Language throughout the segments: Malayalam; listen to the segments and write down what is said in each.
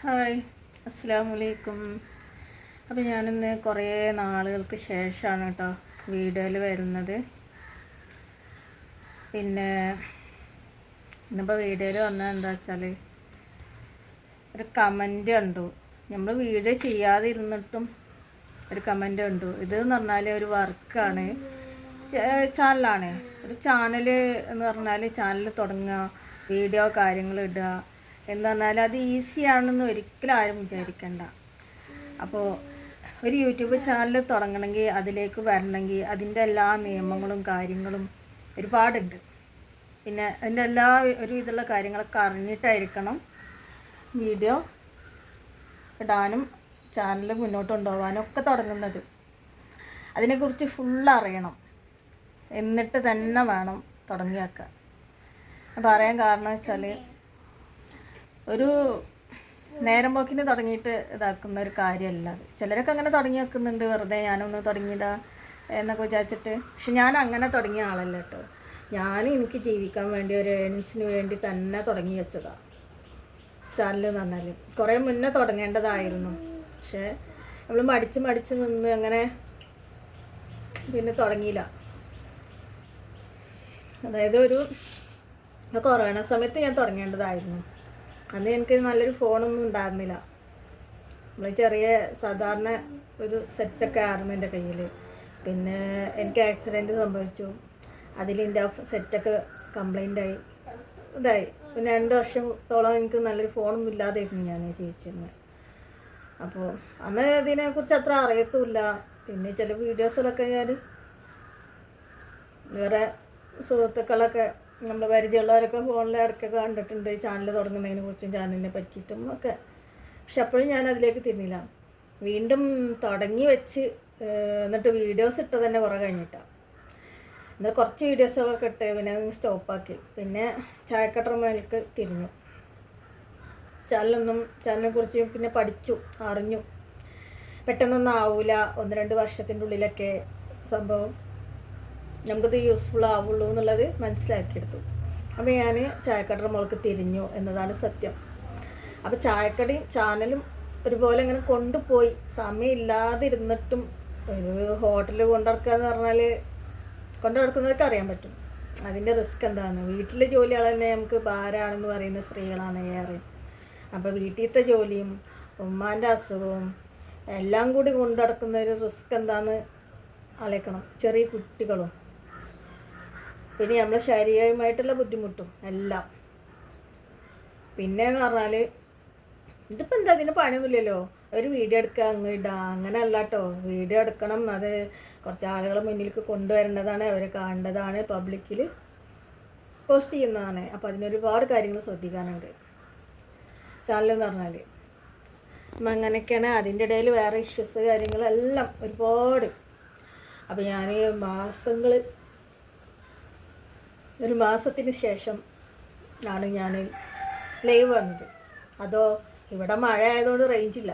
ഹായ് അസ്സാം വലൈക്കും അപ്പോൾ ഞാനിന്ന് കുറേ നാളുകൾക്ക് ശേഷമാണ് കേട്ടോ വീഡിയോയിൽ വരുന്നത്. പിന്നെ ഇന്നിപ്പോൾ വീഡിയോയിൽ വന്നത് എന്താ വെച്ചാൽ ഒരു കമന്റ് കണ്ടു. നമ്മൾ വീഡിയോ ചെയ്യാതെ ഇരുന്നിട്ടും ഒരു കമന്റ് കണ്ടു. ഇത് എന്ന് പറഞ്ഞാൽ ഒരു വർക്കാണ്. ചാനലാണ്. ഒരു ചാനൽ എന്ന് പറഞ്ഞാൽ ചാനൽ തുടങ്ങുക വീഡിയോ കാര്യങ്ങൾ ഇടുക എന്ന് പറഞ്ഞാൽ അത് ഈസിയാണെന്ന് ഒരിക്കലും ആരും വിചാരിക്കണ്ട. അപ്പോൾ ഒരു യൂട്യൂബ് ചാനൽ തുടങ്ങണമെങ്കിൽ അതിലേക്ക് വരണമെങ്കിൽ അതിന്റെ എല്ലാ നിയമങ്ങളും കാര്യങ്ങളും ഒരുപാടുണ്ട്. പിന്നെ അതിന്റെ എല്ലാ ഒരു ഇതുള്ള കാര്യങ്ങളൊക്കെ അറിഞ്ഞിട്ടായിരിക്കണം വീഡിയോ ഇടാനും ചാനൽ മുന്നോട്ട് കൊണ്ടുപോകാനും ഒക്കെ തുടങ്ങുന്നത്. അതിനെക്കുറിച്ച് ഫുൾ അറിയണം. എന്നിട്ട് തന്നെ വേണം തുടങ്ങിയാക്കാൻ. പറയാൻ കാരണം വെച്ചാൽ ഒരു നേരം പോക്കിന് തുടങ്ങിയിട്ട് ഇതാക്കുന്ന ഒരു കാര്യമല്ല. അത് ചിലരൊക്കെ അങ്ങനെ തുടങ്ങി വെക്കുന്നുണ്ട്. വെറുതെ ഞാനൊന്ന് തുടങ്ങിയതാ എന്നൊക്കെ വിചാരിച്ചിട്ട്. പക്ഷെ ഞാൻ അങ്ങനെ തുടങ്ങിയ ആളല്ല കേട്ടോ. ഞാൻ എനിക്ക് ജീവിക്കാൻ വേണ്ടി ഒരു ഏണിങ്സിന് വേണ്ടി തന്നെ തുടങ്ങി വെച്ചതാണ് ചാനൽ എന്ന് പറഞ്ഞാൽ കുറേ മുന്നേ തുടങ്ങേണ്ടതായിരുന്നു. പക്ഷേ നമ്മൾ മടിച്ച് മടിച്ച് നിന്ന് അങ്ങനെ പിന്നെ തുടങ്ങിയില്ല. അതായത് ഒരു കൊറോണ സമയത്ത് ഞാൻ തുടങ്ങേണ്ടതായിരുന്നു. അന്ന് എനിക്ക് നല്ലൊരു ഫോണൊന്നും ഉണ്ടായിരുന്നില്ല. നമ്മൾ ചെറിയ സാധാരണ ഒരു സെറ്റൊക്കെ ആയിരുന്നു എന്റെ കയ്യിൽ പിന്നെ എനിക്ക് ആക്സിഡന്റ് സംഭവിച്ചു. അതിലെന്റെ സെറ്റൊക്കെ കംപ്ലൈന്റ് ആയി. ഇതായി. പിന്നെ രണ്ട് വർഷത്തോളം എനിക്ക് നല്ലൊരു ഫോണൊന്നും ഇല്ലാതായിരുന്നു ഞാൻ ജീവിച്ചിരുന്നത് അപ്പോൾ അന്ന് ഇതിനെക്കുറിച്ച് അത്ര അറിയത്തുമില്ല. പിന്നെ ചില വീഡിയോസിലൊക്കെ ഞാൻ വേറെ സുഹൃത്തുക്കളൊക്കെ നമ്മൾ പരിചയമുള്ളവരൊക്കെ ഫോണിൽ ഇടയ്ക്കൊക്കെ കണ്ടിട്ടുണ്ട് ചാനൽ തുടങ്ങുന്നതിനെ കുറിച്ചും ചാനലിനെ പറ്റിയിട്ടും ഒക്കെ. പക്ഷെ അപ്പോഴും ഞാൻ അതിലേക്ക് തിരിഞ്ഞില്ല. വീണ്ടും തുടങ്ങി വെച്ച് എന്നിട്ട് വീഡിയോസ് ഇട്ട് തന്നെ കുറേ കഴിഞ്ഞിട്ടാണ് എന്നാൽ കുറച്ച് വീഡിയോസുകളൊക്കെ ഇട്ട് പിന്നെ സ്റ്റോപ്പാക്കി പിന്നെ ചായക്കട്ടർ മേലേക്ക് തിരിഞ്ഞു. ചാനലൊന്നും ചാനലിനെ കുറിച്ച് പിന്നെ പഠിച്ചു അറിഞ്ഞു. പെട്ടെന്നൊന്നും ആവില്ല ഒന്ന് രണ്ട് വർഷത്തിന്റെ ഉള്ളിലൊക്കെ സംഭവം. നമുക്കത് യൂസ്ഫുൾ ആവുള്ളൂ എന്നുള്ളത് മനസ്സിലാക്കിയെടുത്തു. അപ്പോൾ ഞാൻ ചായക്കടയുടെ മുളക്ക് തിരിഞ്ഞു എന്നതാണ് സത്യം. അപ്പോൾ ചായക്കടയും ചാനലും ഒരുപോലെ ഇങ്ങനെ കൊണ്ടുപോയി. സമയമില്ലാതിരുന്നിട്ടും ഒരു ഹോട്ടലിൽ കൊണ്ടിറക്കുക എന്ന് പറഞ്ഞാൽ കൊണ്ടിറക്കുന്നതൊക്കെ അറിയാൻ പറ്റും. അതിന്റെ റിസ്ക് എന്താണ്? വീട്ടിലെ ജോലികൾ തന്നെ നമുക്ക് ഭാരമാണെന്ന് പറയുന്ന സ്ത്രീകളാണ് ഏറെ. അപ്പോൾ വീട്ടിലത്തെ ജോലിയും ഉമ്മാന്റെ അസുഖവും എല്ലാം കൂടി കൊണ്ടിടക്കുന്ന ഒരു റിസ്ക് എന്താണെന്ന് ആലോചിക്കണം. ചെറിയ കുട്ടികളും പിന്നെ നമ്മളെ ശാരീരികമായിട്ടുള്ള ബുദ്ധിമുട്ടും എല്ലാം. പിന്നെ എന്ന് പറഞ്ഞാൽ ഇതിപ്പോൾ എന്താ അതിന് പണിയൊന്നുമില്ലല്ലോ. ഒരു വീഡിയോ എടുക്കുക അങ്ങ് ഇടുക അങ്ങനെ അല്ല കേട്ടോ വീഡിയോ എടുക്കണം അത് കുറച്ച് ആളുകൾ മുന്നിലേക്ക് കൊണ്ടുവരേണ്ടതാണ് അവരെ കാണേണ്ടതാണ് പബ്ലിക്കിൽ പോസ്റ്റ് ചെയ്യുന്നതാണ്. അപ്പോൾ അതിനൊരുപാട് കാര്യങ്ങൾ ശ്രദ്ധിക്കാനുണ്ട്. ചാനൽ എന്ന് പറഞ്ഞാൽ അപ്പം അങ്ങനെയൊക്കെയാണ് അതിന്റെ ഇടയിൽ വേറെ ഇഷ്യൂസ് കാര്യങ്ങളെല്ലാം ഒരുപാട്. അപ്പോൾ ഞാൻ മാസങ്ങൾ ഒരു മാസത്തിന് ശേഷം ആണ് ഞാൻ ലൈവ് വന്നത്. അതോ ഇവിടെ മഴ ആയതുകൊണ്ട് റേഞ്ചില്ല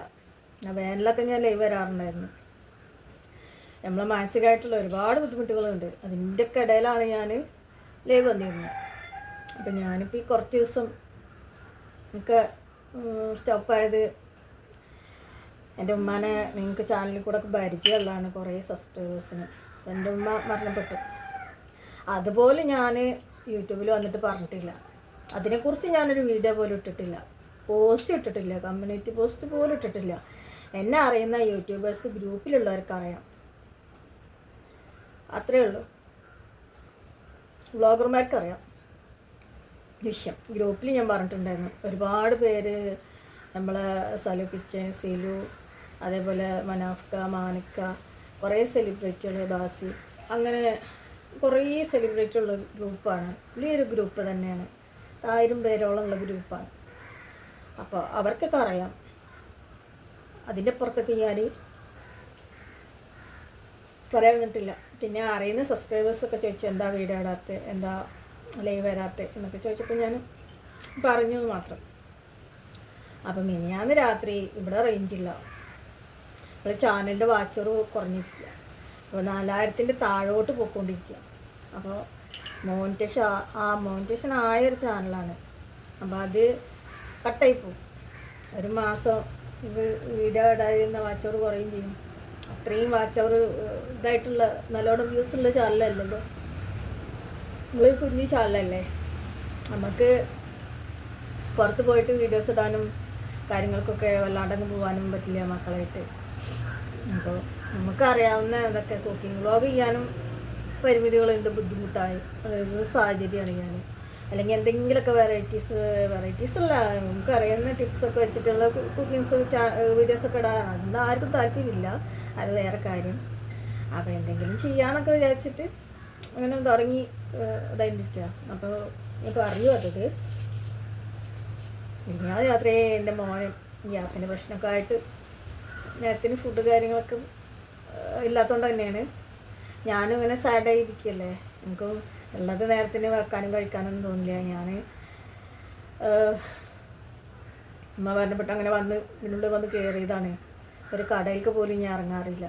വേനലൊക്കെ ഞാൻ ലൈവ് വരാറുണ്ടായിരുന്നു. നമ്മളെ മാനസികമായിട്ടുള്ള ഒരുപാട് ബുദ്ധിമുട്ടുകളുണ്ട്. അതിന്റെയൊക്കെ ഇടയിലാണ് ഞാൻ ലൈവ് വന്നിരുന്നത്. അപ്പം ഞാനിപ്പോൾ ഈ കുറച്ച് ദിവസം എനിക്ക് സ്റ്റോപ്പായത് എന്റെ ഉമ്മാനെ നിങ്ങൾക്ക് ചാനലിൽ കൂടെ ഒക്കെ പരിചയമുള്ളതാണ് കുറേ സബ്സ്ക്രൈബേഴ്സിന് എന്റെ ഉമ്മ മരണപ്പെട്ടു. അതുപോലെ ഞാൻ യൂട്യൂബിൽ വന്നിട്ട് പറഞ്ഞിട്ടില്ല. അതിനെക്കുറിച്ച് ഞാനൊരു വീഡിയോ പോലും ഇട്ടിട്ടില്ല. പോസ്റ്റ് ഇട്ടിട്ടില്ല. കമ്മ്യൂണിറ്റി പോസ്റ്റ് പോലും ഇട്ടിട്ടില്ല. എന്നെ അറിയുന്ന യൂട്യൂബേഴ്സ് ഗ്രൂപ്പിലുള്ളവർക്ക് അറിയാം. അത്രേ ഉള്ളൂ. വ്ളോഗർമാർക്കറിയാം വിഷയം. ഗ്രൂപ്പിൽ ഞാൻ പറഞ്ഞിട്ടുണ്ടായിരുന്നു. ഒരുപാട് പേര് നമ്മളെ സലു കിച്ചൻ സിലു അതേപോലെ മനാഫ്ക മാനിക്ക കുറേ സെലിബ്രിറ്റികൾ ബാസി. അങ്ങനെ കുറേ സെലിബ്രിറ്റി ഉള്ള ഗ്രൂപ്പാണ് വലിയൊരു ഗ്രൂപ്പ് തന്നെയാണ്. ആയിരം പേരോളം ഉള്ള ഗ്രൂപ്പാണ് അപ്പോൾ അവർക്കൊക്കെ അറിയാം. അതിന്റെ പുറത്തൊക്കെ ഞാൻ പറയാൻ കിട്ടില്ല പിന്നെ അറിയുന്ന സബ്സ്ക്രൈബേഴ്സൊക്കെ ചോദിച്ചു എന്താ വീഡിയോ ഇടാത്ത എന്താ ലൈവ് വരാത്ത? എന്നൊക്കെ ചോദിച്ചപ്പോൾ ഞാൻ പറഞ്ഞു മാത്രം. അപ്പം മിനിയാന്ന് രാത്രി ഇവിടെ റേഞ്ചില്ല ഇവിടെ ചാനലിന്റെ വാച്ചറ് കുറഞ്ഞിരിക്കുക അപ്പോൾ നാലായിരത്തിന്റെ താഴോട്ട് പോയിക്കൊണ്ടിരിക്കുക അപ്പോൾ മോണിറ്റേഷൻ ആ മോണിറ്റേഷൻ ആയൊരു ചാനലാണ്. അപ്പോൾ അത് കട്ടായി പോകും ഒരു മാസം ഇത് വീഡിയോ ഇടാതിരുന്ന വാച്ച് അവർ കുറയും ചെയ്യും. അത്രയും വാച്ച് അവർ ഇതായിട്ടുള്ള നല്ലോണം വ്യൂസ് ഉള്ള ചാനലല്ലല്ലോ. നമ്മൾ കുഞ്ഞു ചാനലല്ലേ. നമുക്ക് പുറത്ത് പോയിട്ട് വീഡിയോസ് ഇടാനും കാര്യങ്ങൾക്കൊക്കെ വല്ലാണ്ടങ്ങ് പോകാനും പറ്റില്ല മക്കളായിട്ട്. അപ്പോൾ നമുക്കറിയാവുന്ന ഇതൊക്കെ കുക്കിംഗ് വ്ളോഗ് ചെയ്യാനും പരിമിതികളുണ്ട് ബുദ്ധിമുട്ടായി. സാഹചര്യമാണ് ഞാൻ അല്ലെങ്കിൽ എന്തെങ്കിലുമൊക്കെ വെറൈറ്റീസ് വെറൈറ്റീസ് അല്ല നമുക്കറിയുന്ന ടിപ്സൊക്കെ വെച്ചിട്ടുള്ള കുക്കിങ്സ് വീഡിയോസൊക്കെ ഇടാൻ അതൊന്നും ആർക്കും താല്പര്യമില്ല. അത് വേറെ കാര്യം. അപ്പോൾ എന്തെങ്കിലും ചെയ്യാന്നൊക്കെ വിചാരിച്ചിട്ട് അങ്ങനെ തുടങ്ങി ഇതായിരിക്കുക അപ്പോൾ ഞാൻ പറയൂ അതത്? ഞാൻ രാത്രി എന്റെ മോന് ഗ്യാസിന്റെ പ്രശ്നമൊക്കെ ആയിട്ട് നേരത്തിന് ഫുഡ് കാര്യങ്ങളൊക്കെ ഇല്ലാത്തതുകൊണ്ട് തന്നെയാണ്. ഞാനും ഇങ്ങനെ സാഡായി ഇരിക്കുകയല്ലേ എനിക്ക് ഉള്ളത് നേരത്തിന് വെക്കാനും കഴിക്കാനൊന്നും തോന്നില്ല. ഞാൻ അമ്മ പറഞ്ഞപ്പെട്ട് അങ്ങനെ വന്ന് ഇതിനുള്ളിൽ വന്ന് കയറിയതാണ് ഒരു കടയിലേക്ക് പോലും ഞാൻ ഇറങ്ങാറില്ല.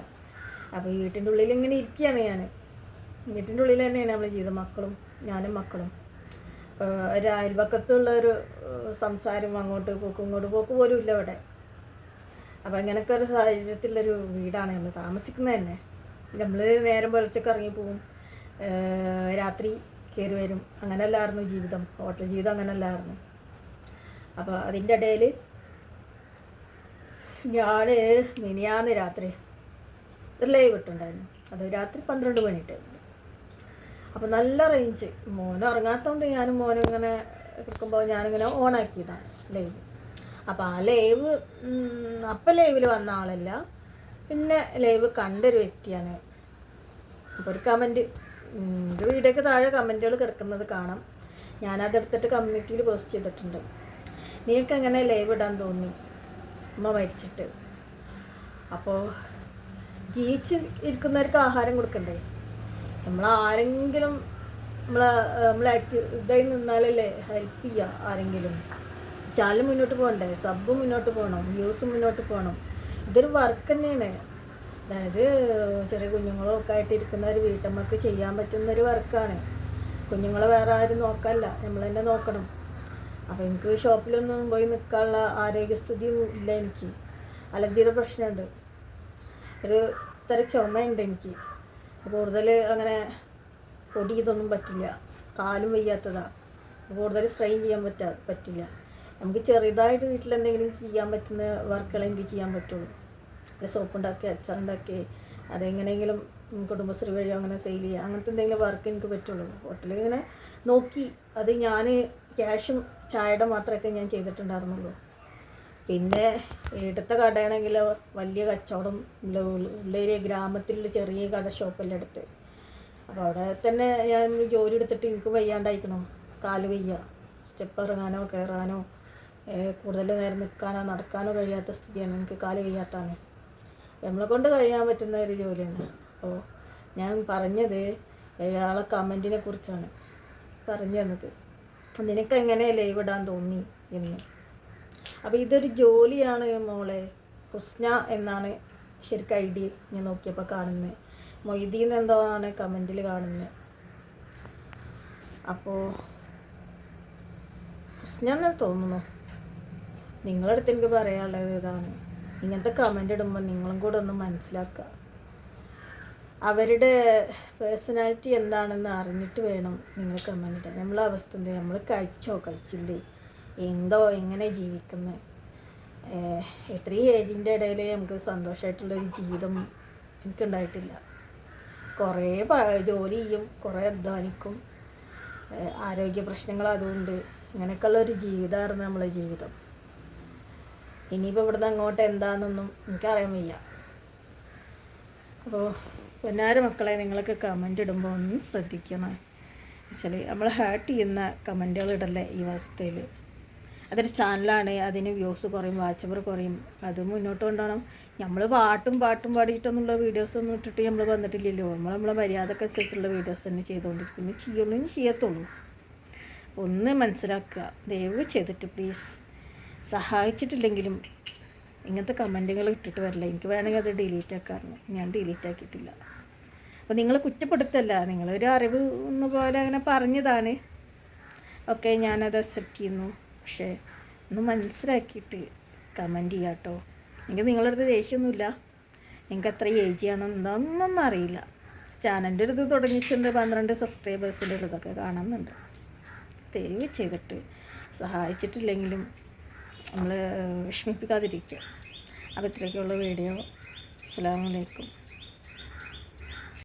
അപ്പോൾ വീട്ടിന്റെ ഉള്ളിൽ ഇങ്ങനെ ഇരിക്കുകയാണ് ഞാൻ വീട്ടിന്റെ ഉള്ളിൽ തന്നെയാണ് നമ്മൾ ജീവിതം. മക്കളും ഞാനും മക്കളും. ഒരു അയൽപക്കത്തുള്ള ഒരു സംസാരം അങ്ങോട്ട് പോക്കും ഇങ്ങോട്ട് പോക്ക് പോലും ഇല്ല ഇവിടെ. അപ്പോൾ അങ്ങനത്തെ ഒരു സാഹചര്യത്തിലുള്ളൊരു വീടാണ് നമ്മൾ താമസിക്കുന്നത് തന്നെ നമ്മൾ നേരം പുലർച്ചൊക്കെ ഇറങ്ങി പോവും. രാത്രി കയറി വരും. അങ്ങനെയല്ലായിരുന്നു ജീവിതം. ഹോട്ടൽ ജീവിതം അങ്ങനെയല്ലായിരുന്നു അപ്പോൾ അതിന്റെ ഇടയിൽ ഞാൻ മിനിയാന്ന് രാത്രി ലൈവ് ഇട്ടുണ്ടായിരുന്നു അത് രാത്രി പന്ത്രണ്ട് മണിയിട്ട് അപ്പോൾ നല്ല റേഞ്ച് മോൻ ഉറങ്ങാത്തതുകൊണ്ട് ഞാനും മോനും ഇങ്ങനെ എടുക്കുമ്പോൾ ഞാനിങ്ങനെ ഓണാക്കിയതാണ് ലൈവ്. അപ്പോൾ ആ ലൈവ് അപ്പം ലൈവിൽ വന്ന ആളല്ല. പിന്നെ ലൈവ് കണ്ടൊരു വ്യക്തിയാണ്. അപ്പോൾ ഒരു കമന്റ് ഒരു വീഡിയോക്ക് താഴെ കമന്റുകൾ കിടക്കുന്നത് കാണാം. ഞാനതെടുത്തിട്ട് കമ്മ്യൂണിറ്റിയിൽ പോസ്റ്റ് ചെയ്തിട്ടുണ്ട്. നിങ്ങൾക്ക് എങ്ങനെ ലൈവ് ഇടാൻ തോന്നി? അമ്മ മരിച്ചിട്ട്. അപ്പോൾ ജീവിച്ച് ഇരിക്കുന്നവർക്ക് ആഹാരം കൊടുക്കണ്ടേ? നമ്മൾ ആരെങ്കിലും നമ്മളെ ആക്റ്റീവ് ഇതായി നിന്നാലല്ലേ ഹെൽപ്പ് ചെയ്യുക ആരെങ്കിലും? ചാനൽ മുന്നോട്ട് പോകണ്ടേ? സബ് മുന്നോട്ട് പോകണം. വ്യൂസ് മുന്നോട്ട് പോകണം. ഇതൊരു വർക്ക് തന്നെയാണ്. അതായത് ചെറിയ കുഞ്ഞുങ്ങളൊക്കെ ആയിട്ട് ഇരിക്കുന്ന ഒരു വീട്ടമ്മക്ക് ചെയ്യാൻ പറ്റുന്ന ഒരു വർക്കാണ് കുഞ്ഞുങ്ങളെ വേറെ ആരും നോക്കല്ല. നമ്മൾ തന്നെ നോക്കണം. അപ്പോൾ എനിക്ക് ഷോപ്പിലൊന്നും പോയി നിൽക്കാനുള്ള ആരോഗ്യസ്ഥിതിയും ഇല്ല എനിക്ക്. അലർജിയുടെ പ്രശ്നമുണ്ട്. ഒരു തര ചുമയുണ്ട് എനിക്ക്. കൂടുതൽ അങ്ങനെ പൊടി ഇതൊന്നും പറ്റില്ല. കാലും വയ്യാത്തതാണ് കൂടുതൽ സ്ട്രെയിൻ ചെയ്യാൻ പറ്റാ പറ്റില്ല. നമുക്ക് ചെറുതായിട്ട് വീട്ടിൽ എന്തെങ്കിലും ചെയ്യാൻ പറ്റുന്ന വർക്കുകളെങ്കിൽ ചെയ്യാൻ പറ്റുള്ളൂ. സോപ്പുണ്ടാക്കി അച്ചാറുണ്ടാക്കി അതെങ്ങനെയെങ്കിലും കുടുംബശ്രീ വഴി അങ്ങനെ സെയിൽ ചെയ്യുക അങ്ങനത്തെ എന്തെങ്കിലും വർക്ക് എനിക്ക് പറ്റുള്ളൂ. ഹോട്ടലിൽ ഇങ്ങനെ നോക്കി അത് ഞാൻ ക്യാഷും ചായയുടെ മാത്രമൊക്കെ ഞാൻ ചെയ്തിട്ടുണ്ടായിരുന്നുള്ളൂ. പിന്നെ എടുത്ത കടയാണെങ്കിൽ വലിയ കച്ചവടം ഉള്ള ഉള്ളേരിയ ഗ്രാമത്തിലുള്ള ചെറിയ കട ഷോപ്പെല്ലാം എടുത്ത് അപ്പോൾ അവിടെ തന്നെ ഞാൻ ജോലി എടുത്തിട്ട് എനിക്ക് വയ്യാണ്ടായിക്കണം. കാൽ വയ്യ. സ്റ്റെപ്പ് ഇറങ്ങാനോ കയറാനോ കൂടുതൽ നേരം നിൽക്കാനോ നടക്കാനോ കഴിയാത്ത സ്ഥിതിയാണ്. എനിക്ക് കാൽ വയ്യാത്താണ് നമ്മളെ കൊണ്ട് കഴിയാൻ പറ്റുന്ന ഒരു ജോലിയാണ്. അപ്പോൾ ഞാൻ പറഞ്ഞത് അയാളെ കമന്റിനെ കുറിച്ചാണ്. പറഞ്ഞു തന്നത്. നിനക്ക് എങ്ങനെ ലൈവ് ഇടാൻ തോന്നി എന്ന്. അപ്പോൾ ഇതൊരു ജോലിയാണ് മോളെ. ഹുസ്ന എന്നാണ് ശരിക്കും ഐ ഡി ഞാൻ നോക്കിയപ്പോൾ കാണുന്നത്. മൊയ്തീൻ എന്തോ ആണ് കമന്റിൽ കാണുന്നത്. അപ്പോൾ ഹുസ്ന എന്ന് തോന്നുന്നു. നിങ്ങളുടെ അടുത്ത് എനിക്ക് പറയാനുള്ളത് ഇതാണ്. ഇങ്ങനത്തെ കമന്റ് ഇടുമ്പോൾ നിങ്ങളും കൂടെ ഒന്ന് മനസ്സിലാക്കുക. അവരുടെ പേഴ്സണാലിറ്റി എന്താണെന്ന് അറിഞ്ഞിട്ട് വേണം നിങ്ങൾ കമന്റ് ഇടാൻ. നമ്മളെ അവസ്ഥ എന്താ? നമ്മൾ കഴിച്ചോ? കഴിച്ചില്ലേ? എന്തോ എങ്ങനെ ജീവിക്കുന്നത് എത്രയും ഏജിന്റെ ഇടയിൽ നമുക്ക് സന്തോഷമായിട്ടുള്ളൊരു ജീവിതം എനിക്കുണ്ടായിട്ടില്ല. കുറേ ജോലി ചെയ്യും കുറേ അധ്വാനിക്കും. ആരോഗ്യ പ്രശ്നങ്ങൾ അതുകൊണ്ട് ഇങ്ങനെയൊക്കെയുള്ള ജീവിതമായിരുന്നു നമ്മളെ ജീവിതം. ഇനിയിപ്പോൾ ഇവിടുന്ന് അങ്ങോട്ട് എന്താണെന്നൊന്നും എനിക്കറിയാൻ വയ്യ. അപ്പോൾ പൊന്നാര മക്കളെ നിങ്ങളൊക്കെ കമന്റ് ഇടുമ്പോൾ ഒന്ന് ശ്രദ്ധിക്കണം. ആക്ച്വലി നമ്മൾ ഹേർട്ട് ചെയ്യുന്ന കമന്റുകൾ ഇടല്ലേ ഈ അവസ്ഥയിൽ അതൊരു ചാനലാണ് അതിന് വ്യൂസ് കുറയും വാച്ചവർ കുറയും. അത് മുന്നോട്ട് കൊണ്ടുപോകണം. നമ്മൾ പാട്ടും പാട്ടും പാടിയിട്ടൊന്നുള്ള വീഡിയോസ് ഒന്നും ഇട്ടിട്ട് നമ്മൾ വന്നിട്ടില്ലല്ലോ. നമ്മൾ നമ്മളെ മര്യാദയ്ക്ക് അനുസരിച്ചുള്ള വീഡിയോസ് തന്നെ ചെയ്തുകൊണ്ടിരിക്കുന്നു ചെയ്യുള്ളൂ ചെയ്യത്തുള്ളൂ. ഒന്ന് മനസ്സിലാക്കുക. ദയവ് ചെയ്തിട്ട് പ്ലീസ് സഹായിച്ചിട്ടില്ലെങ്കിലും ഇങ്ങനത്തെ കമന്റുകൾ ഇട്ടിട്ട് വരില്ല. എനിക്ക് വേണമെങ്കിൽ അത് ഡിലീറ്റ് ആക്കാറുണ്ട് ഞാൻ ഡിലീറ്റ് ആക്കിയിട്ടില്ല. അപ്പോൾ നിങ്ങൾ കുറ്റപ്പെടുത്തല്ല. നിങ്ങളൊരു അറിവ് എന്ന പോലെ അങ്ങനെ പറഞ്ഞതാണ്. ഓക്കെ ഞാനത് അക്സെപ്റ്റ് ചെയ്യുന്നു. പക്ഷേ ഒന്ന് മനസ്സിലാക്കിയിട്ട് കമന്റ് ചെയ്യാം കേട്ടോ. എനിക്ക് നിങ്ങളുടെ അടുത്ത് ദേഷ്യമൊന്നുമില്ല. നിങ്ങൾക്ക് എത്ര ഏജ് ആണോ എന്താണെന്നൊന്നും അറിയില്ല. ചാനലിന്റെ അടുത്ത് തുടങ്ങിയിട്ടുണ്ട്. പന്ത്രണ്ട് സബ്സ്ക്രൈബേഴ്സിന്റെ അടുത്തൊക്കെ കാണുന്നുണ്ട് തെരുവ് ചെയ്തിട്ട് സഹായിച്ചിട്ടില്ലെങ്കിലും നമ്മൾ വിഷമിപ്പിക്കാതിരിക്കുക. അപ്പോൾ ഇത്രയൊക്കെയുള്ള വീഡിയോ. അസ്സാം വലൈക്കും